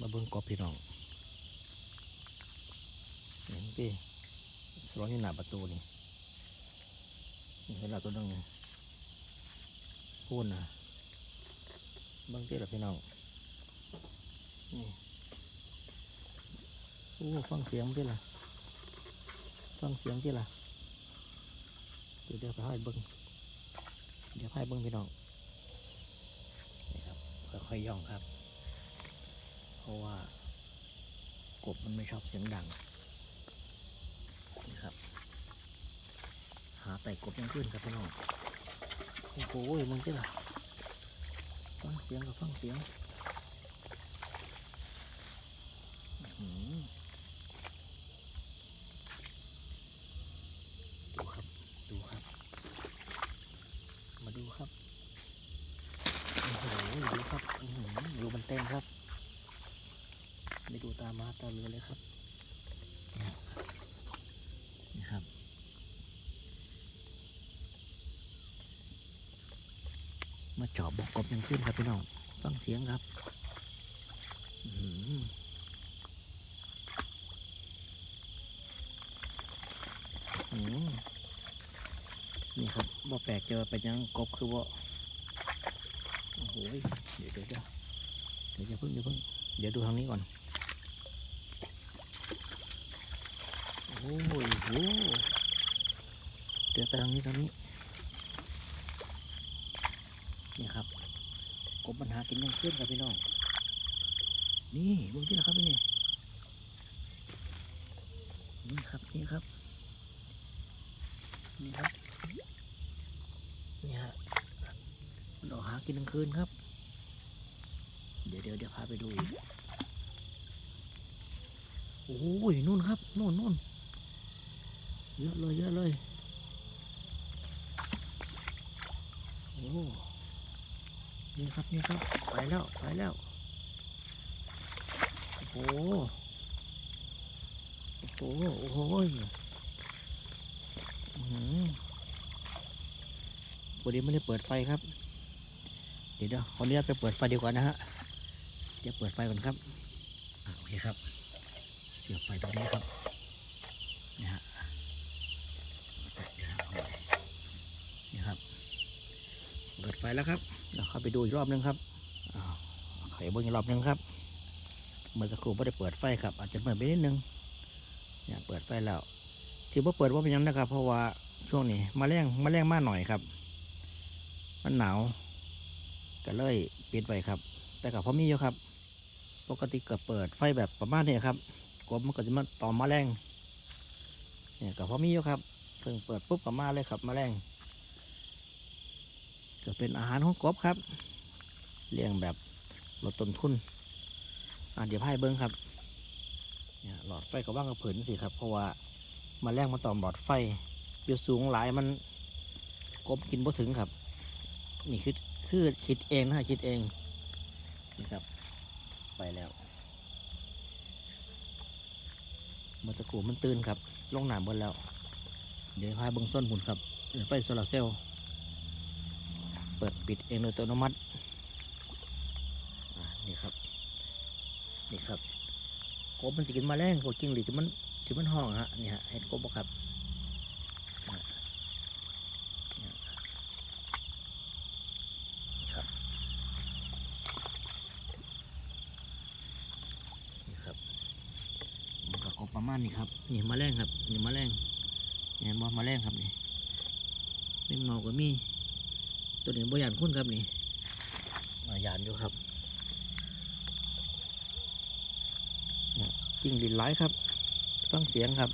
มาเบิ่งกบพี่น้องเห็นพี่สร้อนอยู่หนาประตูนี่นี่เห็นเราตัวนึงพูดนะเบิ่งพี่ละพี่น้องนี่โอ้ฟังเสียงพี่ละฟังเสียงพี่ละเดี๋ยวเดี๋ยวไปให้เบิ่งเดี๋ยวให้เบิ่งพี่น้องนี่ครับค่อยๆย่องครับ เพราะว่ากบมันไม่ชอบเสียงดังนะครับ หาไต่กบยังขึ้นครับพี่น้องโอ้โหมึงเจ้าล่ะฟังเสียงกับฟังเสียงอื้อหือดูครับ ดูครับ มาดูครับโอ้โหดูครับอื้อหือดูมันเต็มครับ ไม่ ดูตามมาตาเรือเลยครับนี่ครับมาเจาะบอกกบยังขึ้นครับพี่น้องฟังเสียงครับอื้อหืออื้อหือนี่ครับบ่แปลกเจอไปยังกบคือว่าโอ้โหเดี๋ยวเดี๋ยวเดี๋ยวเดี๋ยวอย่าเพิ่งอย่าเพิ่งเดี๋ยวดูทางนี้ก่อน โอ้โหเดี๋ยวไปทางนี้ทางนี้ นี่ครับกบปัญหากินยังขึ้นครับพี่น้อง นี่ดูที่นะครับพี่นี่ นี่ครับนี่ครับ นี่ครับ นี่ฮะมันออกหากินกลางคืนครับ เดี๋ยวเดี๋ยวเดี๋ยวพาไปดูอีกโอ้ยนู่นครับนู่นนู่น เยอะเลยเยอะเลยโอ้นี่ครับนี่ครับไปแล้วไปแล้วโอ้โหโอ้โหโอ้โหวันนี้ไม่ได้เปิดไฟครับ เดี๋ยวเดี๋ยวขออนุญาไปเปิดไฟดีกว่านะฮะเดี๋ยวเปิดไฟก่อนครับอะโอเคครับเสียบไฟตรงนี้ครับนี่ฮะ นี่ครับ เปิดไฟแล้วครับเดี๋ยวเข้าไปดูอีกรอบนึงครับอไขเบิ้งอีกรอบนึงครับ เมื่อสักครู่ไม่ได้เปิดไฟครับ อาจจะเปิดไปนิดนึงเนี่ยเปิดไฟแล้ว ที่ว่าเปิดว่าเป็นยังนะครับ เพราะว่าช่วงนี้มาแรงมาแรงมากหน่อยครับ มันหนาวก็เลยปิดไว้ครับ แต่กับพอมีอยู่ครับ ปกติเก็เปิดไฟแบบประมาณนี้ครับกบมันก็จะมาตอมมาแรงเนี่ยกับพอมีอยู่ครับเพิ่งเปิดปุ๊บก็มาเลยครับมาแรง ก็เป็นอาหารของกบครับ เลี้ยงแบบลดต้นทุนอะเดี๋ยวพายเบิ้งครับเนี่ยหลอดไฟก็ว่างกับผืนสิครับ เพราะว่ามาแรงมาต่อมหลอดไฟอยู่สูงหลายมันกบกินบ่ถึงครับ นี่คือคือคิดเองนะคิดเองนี่ครับ ไปแล้วมื่อตะกูมันตื่นครับลงหนามบนแล้ว เดี๋ยวพาเบิ้งส้นหุ่นครับเดี๋ยวไฟโซลาเซลล์ ปิดปิดเองโดยอัตโนมัตินี่ครับ นี่ครับกบมันจะกินมาแรงกบกิ้งหรือที่มันที่มันห้องฮะนี่ฮะเห็นกบปะครับอ่านี่ครับนี่ครับมันก็กบประมาณนี้ครับนี่แมาแรงครับนี่มาแรงนี่เห็นบ่มาแรงครับนี่นี่นเมาก็มี ตัวนี้บ่ยานคุ้นครับนี่อ่ายานอยู่ครับจิ้งหรีดไหลครับฟังเสียงครับ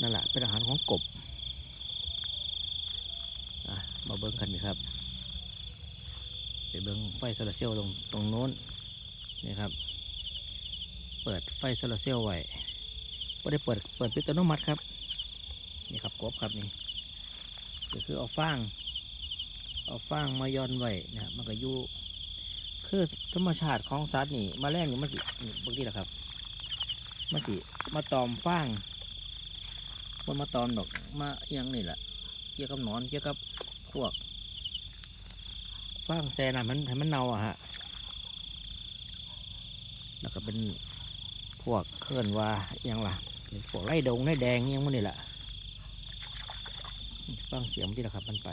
นั่นแหละเป็นอาหารของกบมาเบิ้งกันนี่ครับไปเบิ้งไฟโซลาร์เซลล์ตรงตรงโน้นนี่ครับ เปิดไฟโซลาร์เซลล์ไว้ก็ได้เปิดเปิดปิดอัตโนมัติครับนี่ครับกบครับนี่ ก็คือเอาฟางเอาฟางมาย้อนไว้นะมันก็อยู่คือธรรมชาติของสัตว์นี่มาแรงนี่มันสิบางทีแหละครับมันสิมาตอมฟางมันมาตอมดอกมาอหยังนี่แหละเกี่ยวกับหนอนเกี่ยวกับพวกฟางแซน่ะมันให้มันเน่าอะฮะแล้วก็เป็นพวกเคลื่อนว่าอหยังล่ะพวกไล่ดงไล่แดงอิหยังมันนี่แหละ ฟังเสียงที่ละครับมันไป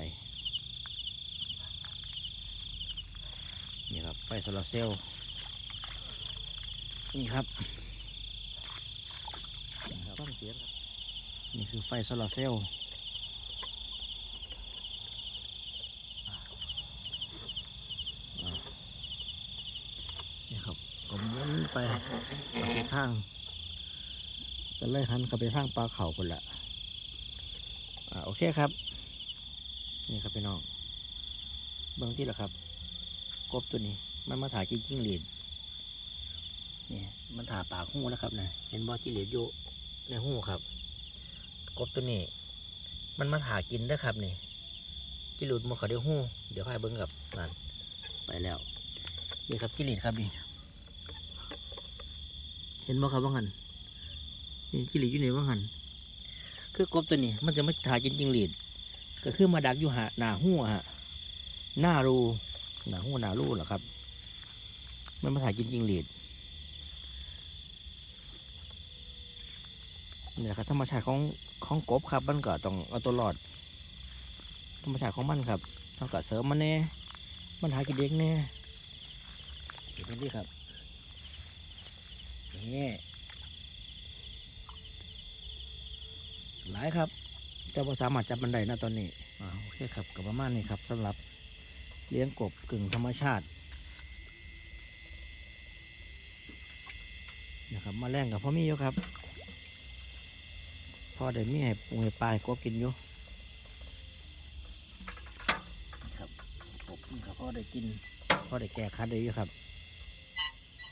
นี่ครับไฟโซลาร์เซลล์นี่ครับฟังเสียงครับนี่คือไฟโซลาร์เซลล์นี่ครับก็หมุนไปไปทางก็เลยหันเข้าไปทางปลาเข่าคนละอ่าโอเคครับ นี่ครับพี่น้อง เบื้องที่ละครับ กบตัวนี้ มันมาถ่ายกินจิ้งหรีดนี่มันถ่าปากหูนะครับนะเห็นบอจิ้งหรีดอยู่ในหูครับ กบตัวนี้ มันมาถ่ากินเด้ครับนี่จิ้งหรีดมันเขาเดี๋ยวหูเดี๋ยวค่อยเบิ้งกับนั่นไปแล้วนี่ครับจิ้งหรีดครับนี่เห็นบ่ครับว่างันนี่จิ้งหรีดอยู่ไหนว่างันคือกบตัวนี้ มันจะมาถ่ายกินจิ้งหรีด ก็คือมาดักอยู่หาหน้าหูอะฮะหน้ารูหนาหัวหนาลู่เหรอครับมันมาถ่ายกินจิงหรีดเนี่ยครับธรรมชาติของของกบครับมันก็ต้องเอาตัวรอด ธรรมชาติของมันครับต้องก็เสริมมันแน่มันหากินเด็กแน่เห็นไหมพี่ครับนี่หลายครับ แต่ว่าสามารถจับมันได้นะตอนนี้อ่าโอเคครับกับประมาณนี้ครับสำหรับเลี้ยงกบกึ่งธรรมชาตินะครับมาแรงกับพ่อมีอยู่ครับพ่อเดี๋ยวมีให้ปูให้ปลาให้กบกินอยู่ครับกบนี่ครับพ่อได้กินพ่อได้แก่คัดได้อยู่ครับ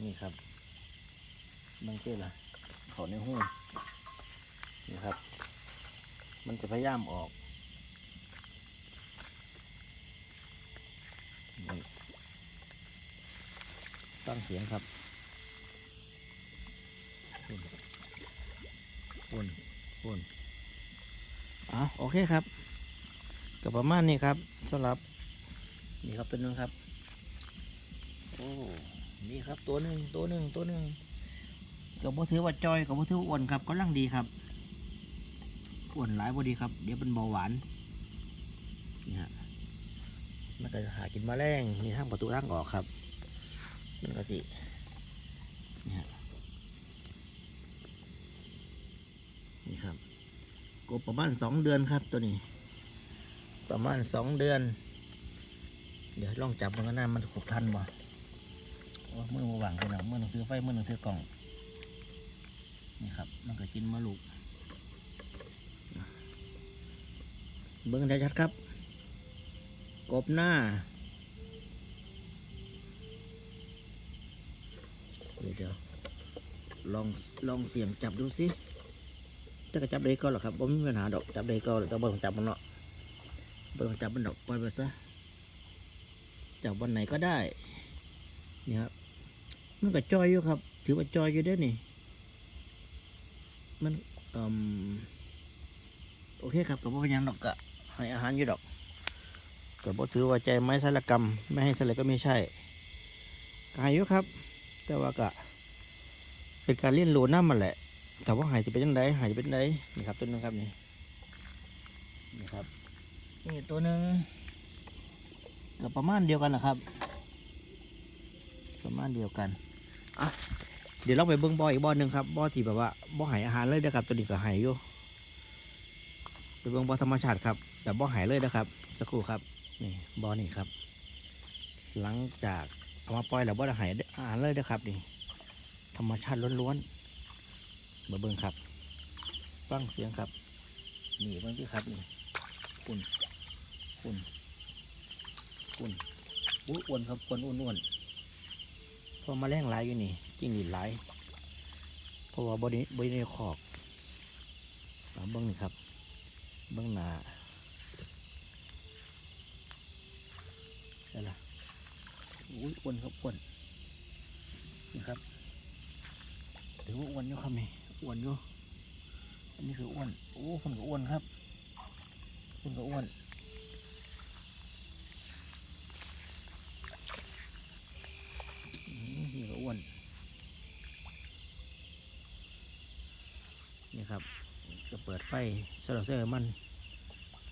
นี่ครับมันเจ้ละเขาในหูนี่ครับ มันจะพยายามออกฟังเสียงครับปุ่นปุ่นอะโอเคครับก็ประมาณนี้ครับสำหรับ นี่ครับตัวหนึงครับ โอ้ นี่ครับตัวหนึ่งตัวหนึ่งตัวหนึ่งก็บ่ถือว่าจอยก็บ่ถือว่าอ้วนครับก็ลังดีครับ อ้วนหลายบ่ดีครับ เดี๋ยวเป็นเบาหวานนี่ฮะมันก็จะหากินแมลงนี่ทางประตูทางออกครับมันก็สินี่ฮะนี่ครับกบประมาณสองเดือนครับตัวนี้ ประมาณสองเดือน เดี๋ยวลองจับมันก็น่ามันขบทันบ่โอ้มือมาวังไปหน่อยมือหนึ่งถือไฟเมื่อหนึ่งถือกล่องนี่ครับ มันก็กินมาลูก เบิ้งได้ชัดครับ กบหน้าเดี๋ยวลองลองเสียงจับดูสิถ้าก็จับได้ก็หรอกครับผมมีปัญหาดอกจับได้ก็แต่เบิ่งจับมันเนาะเบิ่งจับมันดอกปล่อยไปซะจับวันไหนก็ได้นี่ครับมันก็จอยอยู่ครับ ถือว่าจอยอยู่เด้นี่ มันอืมโอเคครับกับพ่อยังดอกกะ ให้อาหารอยู่ดอกก็บ่ถือว่าใจไม้สารกรรม ไม่ให้สารก็ไม่ใช่ก็ให้อยู่ครับ แต่ว่าก็เป็นการเรียนรู้น้ำมันแหละ แต่ว่าหายจะเป็นยังไงหายจะเป็นยังไงนี่ครับตัวนึงครับนี่นี่ครับนี่ตัวหนึ่งก็ประมาณเดียวกันนะครับ ประมาณเดียวกันอะเดี๋ยวเราไปเบิ้งบออีกบอหนึ่งครับบอที่แบบว่าบอหายอาหารเลยนะครับตัวนี้ก็หายอยู่ไปเบิ้งบอธรรมชาติครับ แต่บ่อหายเลยนะครับ สักครู่ครับ นี่บอนี่ครับ หลังจากเอามาปล่อยแล้วบ่ได้หายอาหารเลยนะครับนี่ธรรมชาติล้วนๆมาเบิ่งครับฟังเสียงครับ นี่เบิ่งที่ครับนี่ปุ่นปุ่นปุ่นอุ้อ้วนครับอ้วนอ้วนอ้วนพอมาแรงหลายอยู่นี่จิ้งหรีดหลายเพราะว่าบริบริในขอกเอาเบิ่งนี่ครับ เบิ่งหนา นี่นะอุ้ยอ้วนครับอ้วนนะครับถือว่าอ้วนอยู่ครับมีอ้วนอยู่อันนี้คืออ้วนโอ้คนก็อ้วนครับคนก็อ้วนนี่ก็อ้วนนี่ครับจะเปิดไฟสลับเซอร์มัน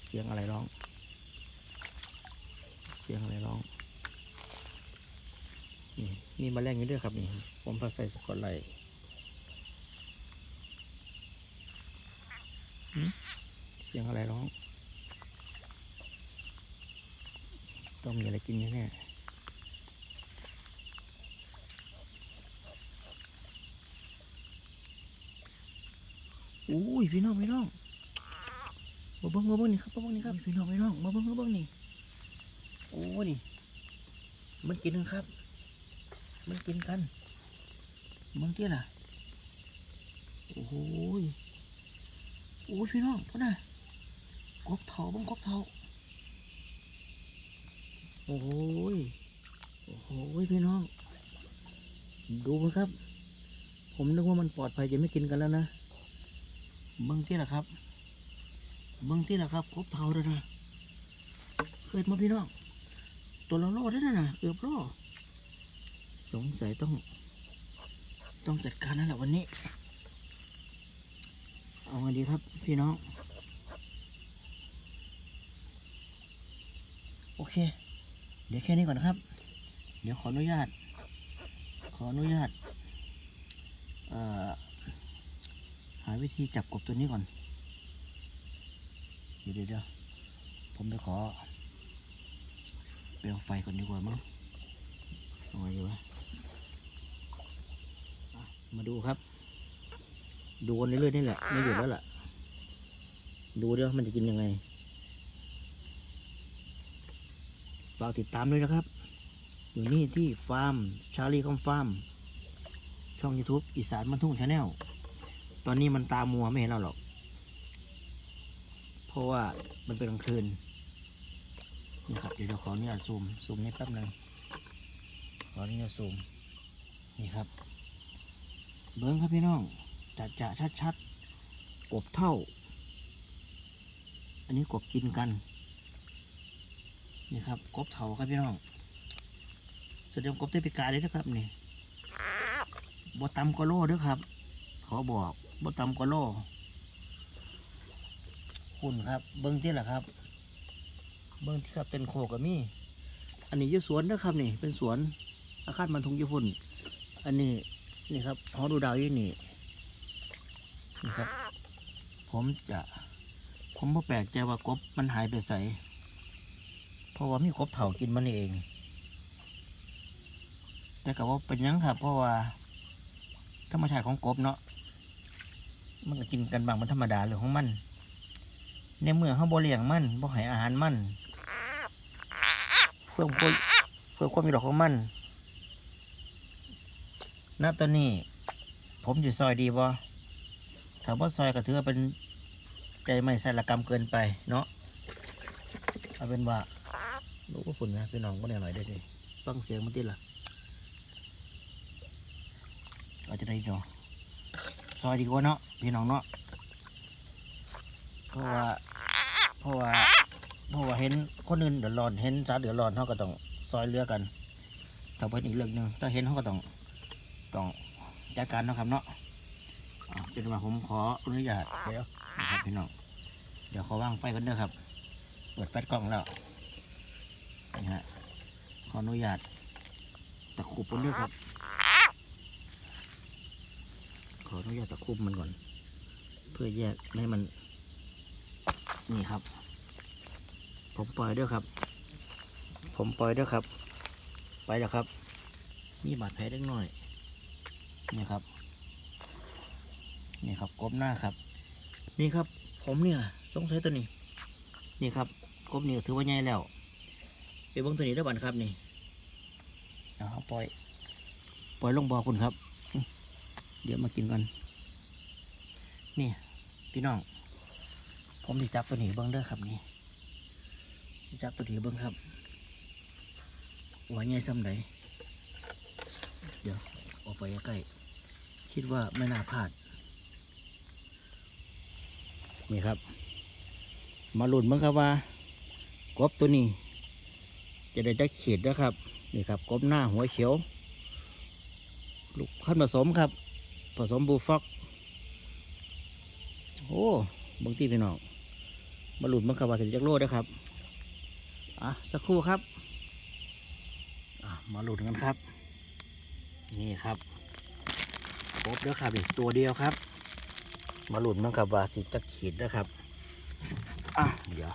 เสียงอะไรร้อง สียงอะไรร้อง นี่มีแมาแรงอยู่ด้วยครับนี่ผมพักใส่สกอตไลท์หืมเสียงอะไรร้อง ต้องมีอะไรกินแน่ๆอุ้ยพี่น้องพี่น้องมาเบิ้งมาเบิ้งนี่ครับมาเบิ้งนี่ครับพี่น้องพี่น้องมาเบิ้งมาเบิ้งนี่ โอ้นี่ มันกินครับ มันกินกันเบิ้งเตี้ยล่ะ โอ้โหยโอ้ยพี่น้องพ่อน่ะกบเถาบิ้งกบเถาโอ้ย โอ้โหยพี่น้อง ดูมันครับ ผมนึกว่ามันปลอดภัยจะไม่กินกันแล้วนะเบื้องที่ละครับเบื้องที่ละครับครบเท่าแล้วนะเคยมาพี่น้อง ตัวละโลได้นะนะเกือบโลสงสัยต้อง ต้องจัดการนั่นแหละวันนี้ เอาไงดีครับพี่น้อง โอเค เดี๋ยวแค่นี้ก่อนนะครับ เดี๋ยวขออนุญาต ขออนุญาตเอ่อหาวิธีจับกบตัวนี้ก่อน เดี๋ยวเดี๋ยวเดี๋ยวผมไปขอ เปลวไฟก่อนดีกว่ามั้งเอาไงดีวะอะมาดูครับ ดูกันเรื่อยๆนี่แหละไม่หยุดแล้วล่ะ ดูเดี๋ยวมันจะกินยังไงฝากติดตามด้วยนะครับ อยู่นี่ที่ฟาร์มชาลีคอมฟาร์มช่อง YouTube อีสานมันทุ่งชาแนลตอนนี้มันตามัวไม่เห็นเราหรอก เพราะว่ามันเป็นกลางคืน นี่ครับเดี๋ยวขออนุญาตซูมซูมนี่แป๊บหนึงขออนุญาตซูมนี่ครับ เบิ้งครับพี่น้องจัดจะชัดชัดกบเท่า อันนี้กบกินกัน นี่ครับกบเถาครับพี่น้องแสดงกบเต้ปิกาเลยนะครับนี่บ่ตำกโลด้วยครับ ขอบอกบ่ตำกโลคุณครับ เบิ้งที่แหละครับ เบิ้งที่ครับเป็นโคกับมี่อันนี้ยี่สวนนะครับนี่ เป็นสวนอาคารมันทุงญี่ปุ่น อันนี้นี่ครับหอดูดาวยี่นี่นี่ครับ ผมจะผมบ่แปลกใจว่ากบมันหายไปใสเพราะว่ามีกบเถากินมันเอง แต่ก็ว่าเป็นยังครับ เพราะว่าธรรมชาติของกบเนาะมันก็กินกันบางมันธรรมดาเรื่อของมัน ในเมื่อเขาบ่เลี้ยงมันบ่ให้อาหารมัน เพื่อความเพื่อความมีดอกของมันณตอนนี้ ผมจะซอยดีบ่ถ้าบ่าซอยก็ถือว่าเป็นใจไม่ใส่ละกรรมเกินไปเนาะเอาเป็นว่าลูกก็ฝุ่นนะพี่น้องก็แน่หน่อยได้ดิฟังเสียงมันติดล่ะอาจะได้เนซอยดีกว่าเนาะพี่น้องเนาะเพราะว่าเพราะว่า เพราะว่าเห็นคนอื่นเดือดร้อน เห็นสาเดือดร้อนเขาก็ต้องซอยเรือกันถ้าเป็นอีกเรื่องหนึ่งถ้าเห็นเขาก็ต้องต้องจัดการนะครับเนาะอะเป็นว่าผมขออนุญาตเดี๋ยวนะครับพี่น้องเดี๋ยวขอว่างไฟกันเด้อครับ เปิดแฟลชกล้องแล้วนี่ฮะขออนุญาตตะคุบมันด้วยครับ ขออนุญาตตะคุบมันก่อน เพื่อแยกไม่ให้มัน นี่ครับ ผมปล่อยด้วยครับ ผมปล่อยด้วยครับ ไปแล้วครับนี่บาดแผลเล็กน้อย นี่ครับ นี่ครับกบหน้าครับ นี่ครับ ผมเนี่ยสงสัยตัวนี้ นี่ครับกบนี่ถือว่าใหญ่แล้วไปเบิ้งตัวนี้ได้บันครับนี่เอาปล่อย ปล่อยลงบ่อคุณครับ เดี๋ยวมากินกันนี่ พี่น้อง ผมสิจับตัวนี้เบิ้งเด้อครับนี่ จับตัวนี้เบิ้งครับหัวใหญ่ซ้ำใดเดี๋ยวออกไปใกล้คิดว่าไม่น่าพลาด นี่ครับ มาหลุ้นเบิ้งครับว่ากบตัวนี้ จะได้ได้เขีดนะครับ นี่ครับกบหน้าหัวเขียว ลูกขั้นผสมครับ ผสมบูฟ็อกโอ้บางที่พี่น้องมาหลุดมันขับว่าถึงจักโลด้อครับ อะสักครู่ครับมาหลุดกันครับ นี่ครับครบแล้วครับอีกตัวเดียวครับ มาหลุดมันขับวาสิจะขีดนะครับอะเดี๋ยว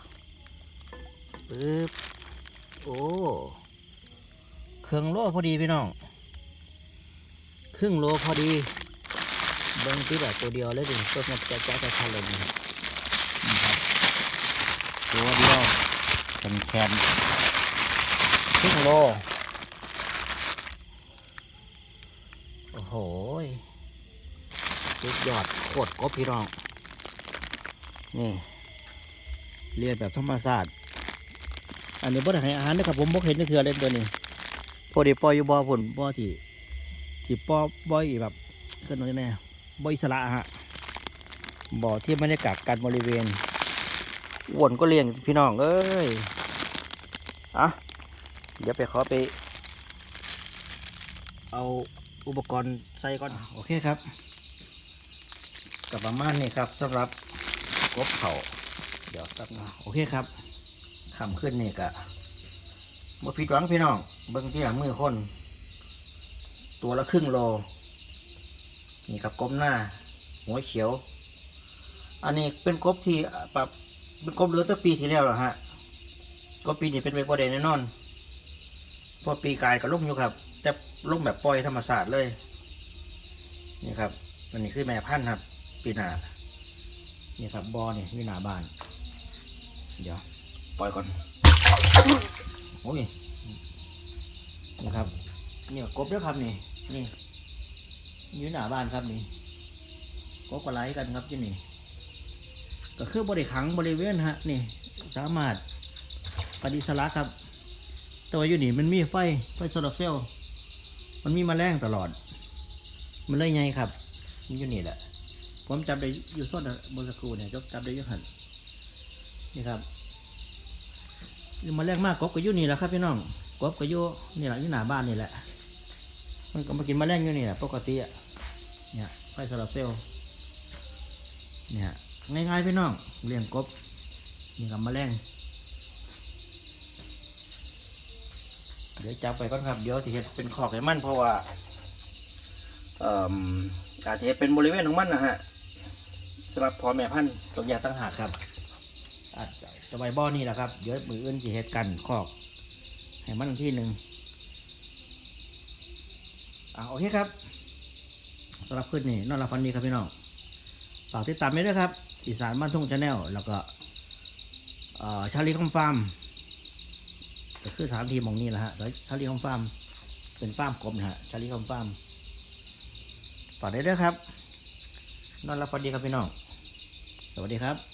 ปึ๊บโอ้เครื่องโลพอดีพี่น้องครึ่งโลพอดีเบิ้งที่แบบตัวเดียวเลยดิตัวมันจะจะจะทะลนะครับนี่ครับตัวเดียว เป็นแคนครึ่งโล โอ้โหยสุดยอดโคตรกบพี่น้อง นี่ เรียนแบบธรรมศาสตร์ อันนี้บ่ได้ให้อาหารนะครับผมบ่เห็นนี่คืออะไรตัวนี้ พอดีปล่อยอยู่บ่อผลบ่อที่ที่ปอบ่อยแบบขึ้นตรงนี้แน่บ่ออิสระฮะบ่อที่บรรยากาศการบริเวณ อ้วนก็เลี้ยงพี่น้องเอ้ยอะเดี๋ยวไปขอไป เอาอุปกรณ์ใส่ก่อน โอเคครับกับประมาณนี้ครับสำหรับกบเขาเดี๋ยวตับนะโอเคครับคำขึ้นนี่กะบ่ผิดหวังพี่น้องเบิ้งที่หลังมือคน ตัวละครึ่งโล นี่ครับกบหน้า หัวเขียว อันนี้เป็นกบที่ปรับ เป็นกบเหลือตั้งปีที่แล้วเหรอฮะ ก็ปีนี้เป็นไปประเด็นแน่นอนพอปีกายก็ล่มอยู่ครับจะล่มแบบปล่อยธรรมศาสตร์เลย นี่ครับอันนี้คือแม่พันธุ์ครับ ปีหนานี่ครับบอนี่มีหนาบ้าน เดี๋ยวปล่อยก่อนโอ้ยนะครับนี่ก็กบด้วยครับนี่นี่อยู่หนาบ้านครับนี่กบกระไลกันครับที่นี่ ก็คือบริขังบริเวณฮะนี่สามารถปฏิสระครับ แต่ว่าอยู่นี่มันมีไฟไฟโซลาร์เซลล์มันมีมแมลงตลอด มันเลยไงครับมันอยู่นี่แหละผมจับได้อยู่ส้นอะบนสกูเนี่ยจบจับได้อยุหันนี่ครับอยู่แมาแรกมากกบก็อยู่นี่แหละครับพี่น้องกบก็อยู่นี่แหละอยู่หน้าบ้านนี่แหละ มันก็มากินมแมลงอยู่นี่แหละปกติอะเนี่ยไฟโซลาร์เซลล์เนี่ย ง่ายๆพี่น้องเลี้ยงกบนี่กับแมลงเดี๋ยวจับไปก่อนครับ เดี๋ยวสิเห็ดเป็นขอกให้มันเพราะว่าเอ่ออาจจะเฮ็ดเป็นบริเวณของมันนะฮะสำหรับพอแม่พันธุ์ต้องแยกตั้งหากครับอาจจะจะไว้บ่อนี่แหละครับ เดี๋ยวมืออื่นสิเฮ็ดกันขอกให้มันที่หนึ่งอ่าโอเคครับสำหรับขึ้นนี่นอนรับฟันดีครับพี่น้องฝากติดตามไว้ด้วยครับ อีสานบ้านทุ่งชาแนลแล้วก็ชาลีคอมฟาร์มก็คือสามทีมองนี่แหละฮะแล้วชาลีคอมฟาร์มเป็นฟาร์มกบนะฮะชาลีคอมฟาร์มต่อได้ด้วยครับ นอนรับฟันดีครับพี่น้อง สวัสดีครับ